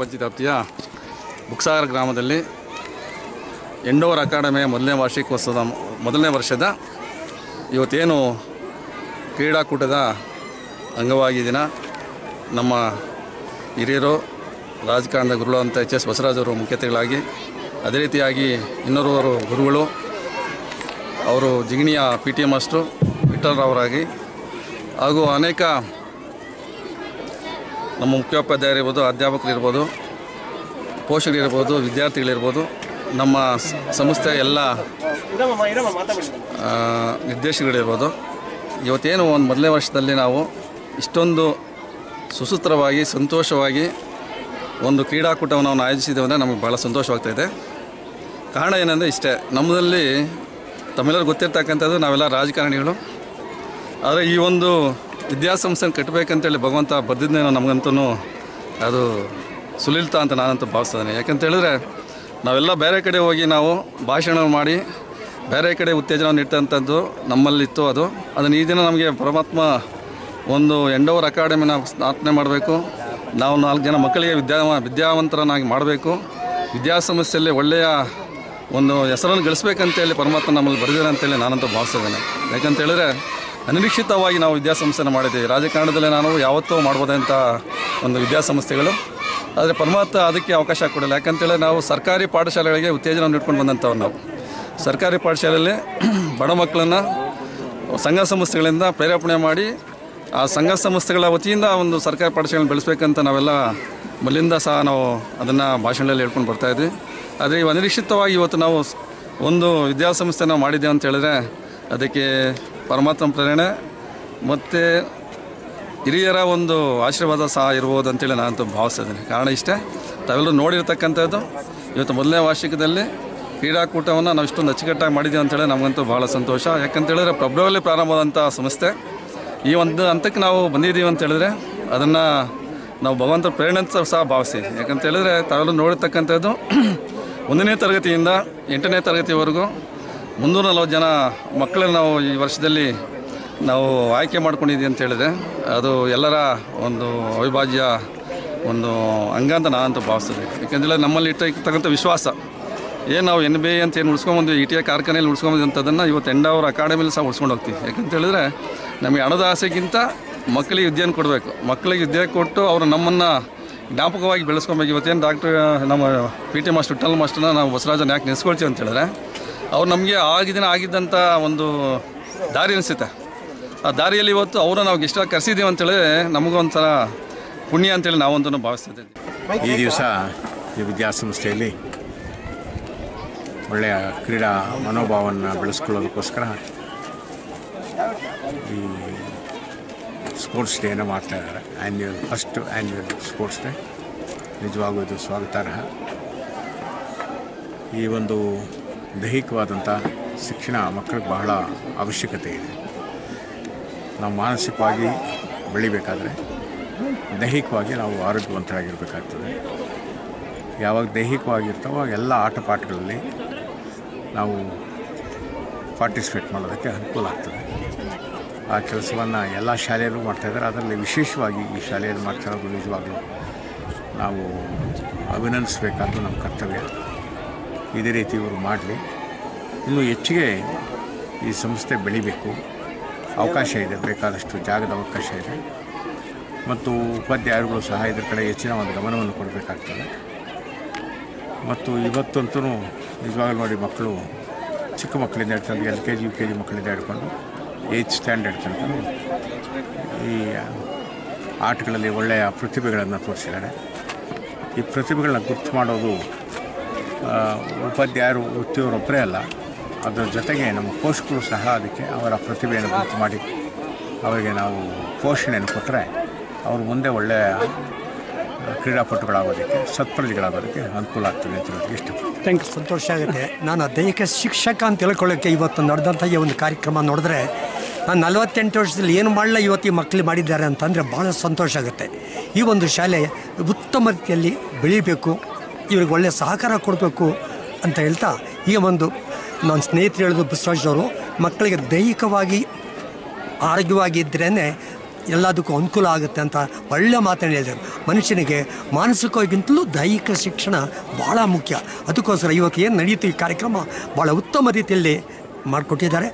ವ್ಯಾಪ್ತಿಯ ಬುಕ್ಸಾಗರ ಗ್ರಾಮದಲ್ಲಿ ಎಂಡೋರ್ ಅಕಾಡೆಮಿಯ ಮೊದಲನೇ ವಾರ್ಷಿಕೋತ್ಸವದ ಮೊದಲನೇ ವರ್ಷದ ಇವತ್ತೇನು ಕ್ರೀಡಾಕೂಟದ ಅಂಗವಾಗಿ ದಿನ ನಮ್ಮ ಹಿರಿಯರು, ರಾಜಕಾರಣದ ಗುರುಗಳು ಅಂತ ಎಚ್ ಎಸ್ ಬಸವರಾಜ್ ಅವರು ಮುಖ್ಯ ಅತಿಥಿಗಳಾಗಿ ಅದೇ ರೀತಿಯಾಗಿ ಇನ್ನೋರ್ವರು ಗುರುಗಳು, ಅವರು ಜಿಗಣಿಯ ಪಿ ಟಿ ಎ ಮಾಸ್ಟ್ರು ವಿಠಲರಾವರಾಗಿ ಹಾಗೂ ಅನೇಕ ನಮ್ಮ ಮುಖ್ಯೋಪಾಧ್ಯಾಯರಿರ್ಬೋದು ಅಧ್ಯಾಪಕರಿರ್ಬೋದು ಪೋಷಕರಿರ್ಬೋದು ವಿದ್ಯಾರ್ಥಿಗಳಿರ್ಬೋದು ನಮ್ಮ ಸಂಸ್ಥೆ ಸಂಸ್ಥೆಯ ಎಲ್ಲ ನಿರ್ದೇಶಕರಿರ್ಬೋದು ಇವತ್ತೇನು ಒಂದು ಮೊದಲನೇ ವರ್ಷದಲ್ಲಿ ನಾವು ಇಷ್ಟೊಂದು ಸುಸೂತ್ರವಾಗಿ, ಸಂತೋಷವಾಗಿ ಒಂದು ಕ್ರೀಡಾಕೂಟವನ್ನು ನಾವು ಆಯೋಜಿಸಿದ್ದೇವೆ ಅಂದರೆ ನಮಗೆ ಭಾಳ ಸಂತೋಷವಾಗ್ತಾಯಿದೆ ಕಾರಣ ಏನಂದರೆ ಇಷ್ಟೇ, ನಮ್ಮದಲ್ಲಿ ತಮ್ಮೆಲ್ಲರೂ ಗೊತ್ತಿರ್ತಕ್ಕಂಥದ್ದು ನಾವೆಲ್ಲ ರಾಜಕಾರಣಿಗಳು. ಆದರೆ ಈ ಒಂದು ವಿದ್ಯಾಸಂಸ್ಥೆ ಕಟ್ಟಬೇಕಂತೇಳಿ ಭಗವಂತ ಬರೆದಿದ್ದೇನೋ ನಮಗಂತೂ ಅದು ಸುಲಿಲ್ತಾ ಅಂತ ನಾನಂತೂ ಭಾವಿಸ್ತೇನೆ. ಯಾಕಂತ ಹೇಳಿದ್ರೆ ನಾವೆಲ್ಲ ಬೇರೆ ಕಡೆ ಹೋಗಿ ನಾವು ಭಾಷಣ ಮಾಡಿ ಬೇರೆ ಕಡೆ ಉತ್ತೇಜನ ನೀಡ್ತಂಥದ್ದು ನಮ್ಮಲ್ಲಿತ್ತು ಅದು. ಅದನ್ನು ಈ ದಿನ ನಮಗೆ ಪರಮಾತ್ಮ ಒಂದು ಎಂಡೋವರ್ ಅಕಾಡೆಮಿನ ಸ್ಥಾಪನೆ ಮಾಡಬೇಕು. ನಾವು ನಾಲ್ಕು ಜನ ಮಕ್ಕಳಿಗೆ ವಿದ್ಯಾ ವಿದ್ಯಾವಂತರನ್ನಾಗಿ ಮಾಡಬೇಕು. ವಿದ್ಯಾಸಂಸ್ಥೆಯಲ್ಲಿ ಒಳ್ಳೆಯ ಒಂದು ಹೆಸರನ್ನು ಗಳಿಸ್ಬೇಕಂತೇಳಿ ಪರಮಾತ್ಮ ನಮ್ಮಲ್ಲಿ ಬರೆದಿದೆ ಅಂತೇಳಿ ನಾನಂತೂ ಭಾವಿಸ್ತಿದ್ದೇನೆ ಯಾಕಂತ ಹೇಳಿದ್ರೆ ಅನಿರೀಕ್ಷಿತವಾಗಿ ನಾವು ವಿದ್ಯಾಸಂಸ್ಥೆನ ಮಾಡಿದ್ದೀವಿ ರಾಜಕಾರಣದಲ್ಲಿ ನಾನು ಯಾವತ್ತೂ ಮಾಡ್ಬೋದಂಥ ಒಂದು ವಿದ್ಯಾಸಂಸ್ಥೆಗಳು. ಆದರೆ ಪರಮಾತ್ಮ ಅದಕ್ಕೆ ಅವಕಾಶ ಕೊಡಲ್ಲ. ಯಾಕಂತೇಳಿ ನಾವು ಸರ್ಕಾರಿ ಪಾಠಶಾಲೆಗಳಿಗೆ ಉತ್ತೇಜನ ನೀಡ್ಕೊಂಡು ಬಂದಂಥವ್ರು ನಾವು. ಸರ್ಕಾರಿ ಪಾಠಶಾಲೆಯಲ್ಲಿ ಬಡ ಮಕ್ಕಳನ್ನು ಸಂಘ ಸಂಸ್ಥೆಗಳಿಂದ ಪ್ರೇರೇಪಣೆ ಮಾಡಿ ಆ ಸಂಘ ಸಂಸ್ಥೆಗಳ ವತಿಯಿಂದ ಒಂದು ಸರ್ಕಾರಿ ಪಾಠಶಾಲೆ ಬೆಳೆಸ್ಬೇಕಂತ ನಾವೆಲ್ಲ ಮಲ್ಲಿಂದ ಸಹ ನಾವು ಅದನ್ನು ಭಾಷಣದಲ್ಲಿ ಹೇಳ್ಕೊಂಡು ಬರ್ತಾಯಿದ್ವಿ ಆದರೆ ಅನಿರೀಕ್ಷಿತವಾಗಿ ಇವತ್ತು ನಾವು ಒಂದು ವಿದ್ಯಾಸಂಸ್ಥೆ ನಾವು ಮಾಡಿದ್ದೇವೆ ಅಂತ ಹೇಳಿದ್ರೆ ಅದಕ್ಕೆ ಪರಮಾತ್ಮ ಪ್ರೇರಣೆ. ಮತ್ತು ಹಿರಿಯರ ಒಂದು ಆಶೀರ್ವಾದ ಸಹ ಇರ್ಬೋದು ಅಂತೇಳಿ ನಾನಂತೂ ಭಾವಿಸ್ತಿದ್ದೀನಿ. ಕಾರಣ ಇಷ್ಟೇ, ತಾವೆಲ್ಲರೂ ನೋಡಿರ್ತಕ್ಕಂಥದ್ದು. ಇವತ್ತು ಮೊದಲನೇ ವಾರ್ಷಿಕದಲ್ಲಿ ಕ್ರೀಡಾಕೂಟವನ್ನು ನಾವು ಇಷ್ಟೊಂದು ಅಚ್ಚುಕಟ್ಟಾಗಿ ಮಾಡಿದ್ದೀವಿ ಅಂತೇಳಿ ನಮಗಂತೂ ಭಾಳ ಸಂತೋಷ. ಯಾಕಂತ ಹೇಳಿದ್ರೆ ಫೆಬ್ರವರಿ ಪ್ರಾರಂಭವಾದಂಥ ಸಂಸ್ಥೆ ಈ ಒಂದು ಹಂತಕ್ಕೆ ನಾವು ಬಂದಿದ್ದೀವಿ ಅಂತ ಹೇಳಿದ್ರೆ ಅದನ್ನು ನಾವು ಭಗವಂತ ಪ್ರೇರಣೆ ಅಂತ ಸಹ ಭಾವಿಸ್ತೀವಿ. ಯಾಕಂತ ಹೇಳಿದ್ರೆ ತಾವೆಲ್ಲರೂ ನೋಡಿರ್ತಕ್ಕಂಥದ್ದು. ಒಂದನೇ ತರಗತಿಯಿಂದ ಎಂಟನೇ ತರಗತಿವರೆಗೂ ಮುನ್ನೂರ ನಲವತ್ತು ಜನ ಮಕ್ಕಳನ್ನು ನಾವು ಈ ವರ್ಷದಲ್ಲಿ ನಾವು ಆಯ್ಕೆ ಮಾಡ್ಕೊಂಡಿದ್ದೀವಿ ಅಂತ ಹೇಳಿದೆ. ಅದು ಎಲ್ಲರ ಒಂದು ಅವಿಭಾಜ್ಯ ಒಂದು ಅಂಗ ಅಂತ ನಾನಂತೂ ಭಾವಿಸ್ತದೆ ಯಾಕೆಂದರೆ ನಮ್ಮಲ್ಲಿ ಇಟ್ಟಿರ್ತಕ್ಕಂಥ ವಿಶ್ವಾಸ. ಏನು ನಾವು ಎನ್ ಬಿ ಎ ಅಂತ ಏನು ಉಳಿಸ್ಕೊಂಬಂದ್ವಿ ಇ ಟಿ ಎ ಕಾರ್ಖಾನೆಯಲ್ಲಿ ಉಳಿಸ್ಕೊಂಬಂದಂಥದ್ದನ್ನು ಇವತ್ತು ಎಂಡಾವರ ಅಕಾಡೆಮಿಲಿ ಸಹ ಉಳಿಸ್ಕೊಂಡು ಹೋಗ್ತೀವಿ. ಯಾಕಂತ ಹೇಳಿದ್ರೆ ನಮಗೆ ಹಣದ ಆಸೆಗಿಂತ ಮಕ್ಕಳಿಗೆ ವಿದ್ಯೆಯನ್ನು ಕೊಡಬೇಕು. ಮಕ್ಕಳಿಗೆ ವಿದ್ಯೆ ಕೊಟ್ಟು ಅವರು ನಮ್ಮನ್ನು ಜ್ಞಾಪಕವಾಗಿ ಬೆಳೆಸ್ಕೊಬೇಕು. ಇವತ್ತೇನು ಡಾಕ್ಟರ್ ನಮ್ಮ ಪಿ ಟಿ ಮಾಸ್ಟರ್ ವಿಠಲ್ ಮಾಸ್ಟರ್ನ ನಾವು ಬಸವರಾಜನ ಯಾಕೆ ನೆನೆಸ್ಕೊಳ್ತೀವಿ ಅಂತ ಹೇಳಿದ್ರೆ ಅವ್ರು ನಮಗೆ ಆಗಿನ ಆಗಿದ್ದಂಥ ಒಂದು ದಾರಿ ಅನಿಸುತ್ತೆ. ಆ ದಾರಿಯಲ್ಲಿ ಇವತ್ತು ಅವರು ನಾವು ಇಷ್ಟ ಕರೆಸಿದ್ದೀವಿ ಅಂತೇಳಿ ನಮಗೂ ಒಂಥರ ಪುಣ್ಯ ಅಂತೇಳಿ ನಾವಂತೂ ಭಾವಿಸ್ತಿದ್ದೀವಿ ಈ ದಿವಸ ಈ ವಿದ್ಯಾಸಂಸ್ಥೆಯಲ್ಲಿ ಒಳ್ಳೆಯ ಕ್ರೀಡಾ ಮನೋಭಾವವನ್ನು ಬೆಳೆಸ್ಕೊಳ್ಳೋದಕ್ಕೋಸ್ಕರ ಈ ಸ್ಪೋರ್ಟ್ಸ್ ಡೇನ ಮಾಡ್ತಾ ಇದ್ದಾರೆ. Annual first annual sports day. ನಿಜವಾಗೂ ಇದು ಸ್ವಾಗತಾರ್ಹ. ಈ ಒಂದು ದೈಹಿಕವಾದಂಥ ಶಿಕ್ಷಣ ಮಕ್ಕಳಿಗೆ ಬಹಳ ಅವಶ್ಯಕತೆ ಇದೆ. ನಾವು ಮಾನಸಿಕವಾಗಿ ಬೆಳಿಬೇಕಾದ್ರೆ ದೈಹಿಕವಾಗಿ ನಾವು ಆರೋಗ್ಯವಂತರಾಗಿರಬೇಕಾಗ್ತದೆ. ಯಾವಾಗ ದೈಹಿಕವಾಗಿರ್ತಾವೋ ಎಲ್ಲ ಆಟ ಪಾಠಗಳಲ್ಲಿ ನಾವು ಪಾರ್ಟಿಸಿಪೇಟ್ ಮಾಡೋದಕ್ಕೆ ಅನುಕೂಲ ಆಗ್ತದೆ. ಆ ಕೆಲಸವನ್ನು ಎಲ್ಲ ಶಾಲೆಯಲ್ಲೂ ಮಾಡ್ತಾಯಿದ್ದಾರೆ ಅದರಲ್ಲಿ ವಿಶೇಷವಾಗಿ ಈ ಶಾಲೆಯಲ್ಲಿ ಮಾಡ್ತಿರೋದು ನಿಜವಾಗ್ಲೂ ನಾವು ಅಭಿನಂದಿಸಬೇಕಾದ್ದು ನಮ್ಮ ಕರ್ತವ್ಯ. ಇದೇ ರೀತಿ ಇವರು ಮಾಡಲಿ. ಇನ್ನೂ ಹೆಚ್ಚಿಗೆ ಈ ಸಂಸ್ಥೆ ಬೆಳಿಬೇಕು. ಅವಕಾಶ ಇದೆ, ಬೇಕಾದಷ್ಟು ಜಾಗದ ಅವಕಾಶ ಇದೆ. ಮತ್ತು ಉಪಾಧ್ಯಾಯರುಗಳು ಸಹ ಇದ್ರ ಕಡೆ ಹೆಚ್ಚಿನ ಒಂದು ಗಮನವನ್ನು ಕೊಡಬೇಕಾಗ್ತದೆ. ಮತ್ತು ಇವತ್ತಂತೂ ನಿಜವಾಗ್ಲೂ ನೋಡಿ ಮಕ್ಕಳು ಚಿಕ್ಕ ಮಕ್ಕಳಿಂದ ಹಿಡ್ಕೊಂಡು L K G, U K G ಮಕ್ಕಳಿಂದ ಹಿಡ್ಕೊಂಡು ಏಜ್ ಸ್ಟ್ಯಾಂಡರ್ಡ್ ತನಕ ಈ ಆಟಗಳಲ್ಲಿ ಒಳ್ಳೆಯ ಪ್ರತಿಭೆಗಳನ್ನು ತೋರಿಸಿದ್ದಾರೆ. ಈ ಪ್ರತಿಭೆಗಳನ್ನ ಗುರ್ತು ಮಾಡೋದು ಉಪಾಧ್ಯಾಯರು ವೃತ್ತಿಯವರೊಬ್ಬರೇ ಅಲ್ಲ. ಅದರ ಜೊತೆಗೆ ನಮ್ಮ ಪೋಷಕರು ಸಹ ಅದಕ್ಕೆ ಅವರ ಪ್ರತಿಭೆಯನ್ನು ಗುರುತು ಮಾಡಿ, ಅವರಿಗೆ ನಾವು ಪೋಷಣೆಯನ್ನು ಕೊಟ್ಟರೆ ಅವರು ಮುಂದೆ ಒಳ್ಳೆಯ ಕ್ರೀಡಾಪಟುಗಳಾಗೋದಕ್ಕೆ, ಸತ್ಪ್ರಜೆಗಳಾಗೋದಕ್ಕೆ ಅನುಕೂಲ ಆಗ್ತದೆ ಅಂತ ಹೇಳೋದಕ್ಕೆ ಇಷ್ಟಪಡ್ತೀನಿ. ಥ್ಯಾಂಕ್ ಯು ಸಂತೋಷ ಆಗುತ್ತೆ. ನಾನು ದೈಹಿಕ ಶಿಕ್ಷಕ ಅಂತ ತಿಳ್ಕೊಳ್ಳೋಕ್ಕೆ ಇವತ್ತು ನಡೆದಂಥ ಈ ಒಂದು ಕಾರ್ಯಕ್ರಮ ನೋಡಿದ್ರೆ, ನಾನು ನಲವತ್ತೆಂಟು ವರ್ಷದಲ್ಲಿ ಏನು ಮಾಡಲ್ಲ ಇವತ್ತು ಈ ಮಕ್ಕಳು ಮಾಡಿದ್ದಾರೆ ಅಂತಂದರೆ ಭಾಳ ಸಂತೋಷ ಆಗುತ್ತೆ. ಈ ಒಂದು ಶಾಲೆ ಉತ್ತಮ ರೀತಿಯಲ್ಲಿ ಬೆಳೀಬೇಕು. ಇವ್ರಿಗೆ ಒಳ್ಳೆಯ ಸಹಕಾರ ಕೊಡಬೇಕು ಅಂತ ಹೇಳ್ತಾ ಈಗ ಒಂದು ನನ್ನ ಸ್ನೇಹಿತರು ಹೇಳಿದ್ರು ಬಸವರಾಜ್ ಅವರು ಮಕ್ಕಳಿಗೆ ದೈಹಿಕವಾಗಿ ಆರೋಗ್ಯವಾಗಿದ್ದರೇ ಎಲ್ಲದಕ್ಕೂ ಅನುಕೂಲ ಆಗುತ್ತೆ ಅಂತ ಒಳ್ಳೆ ಮಾತನ್ನು ಹೇಳಿದರು. ಮನುಷ್ಯನಿಗೆ ಮಾನಸಿಕವಾಗಿಂತಲೂ ದೈಹಿಕ ಶಿಕ್ಷಣ ಭಾಳ ಮುಖ್ಯ. ಅದಕ್ಕೋಸ್ಕರ ಇವತ್ತು ಏನು ನಡೆಯುತ್ತೆ ಈ ಕಾರ್ಯಕ್ರಮ ಭಾಳ ಉತ್ತಮ ರೀತಿಯಲ್ಲಿ ಮಾಡಿಕೊಟ್ಟಿದ್ದಾರೆ.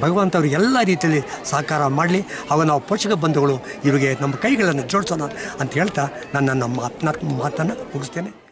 ಭಗವಂತ ಅವರು ಎಲ್ಲ ರೀತಿಯಲ್ಲಿ ಸಹಕಾರ ಮಾಡಲಿ. ಅವ ನಾವು ಪೋಷಕ ಬಂಧುಗಳು ಇವರಿಗೆ ನಮ್ಮ ಕೈಗಳನ್ನು ಜೋಡಿಸೋಣ ಅಂತ ಹೇಳ್ತಾ ನನ್ನ ನಮ್ಮ ಮಾತನ್ನ ಮಾತನ್ನು ಮುಗಿಸ್ತೇನೆ.